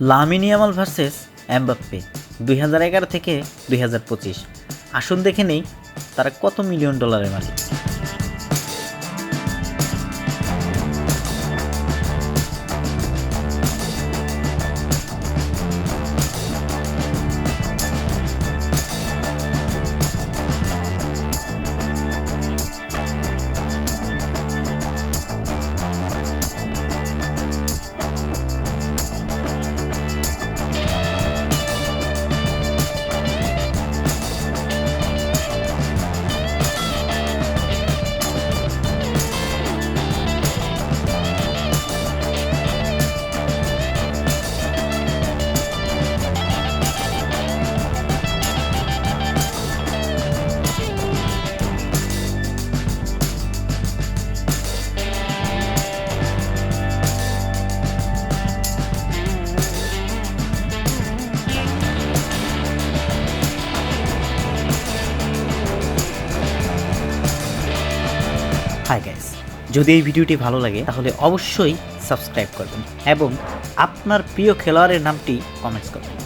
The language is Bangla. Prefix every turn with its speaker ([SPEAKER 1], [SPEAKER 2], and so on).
[SPEAKER 1] লামিনিয়ামাল ভার্সেস অ্যাম্বাপ্পে দুই হাজার এগারো থেকে দুই হাজার পঁচিশ। আসুন দেখে নেই তারা কত মিলিয়ন ডলারের মালিক। হাই গাইস যদি এই ভিডিওটি ভালো লাগে, তাহলে অবশ্যই সাবস্ক্রাইব করবেন এবং আপনার প্রিয় খেলোয়াড়ের নামটি কমেন্টস করবেন।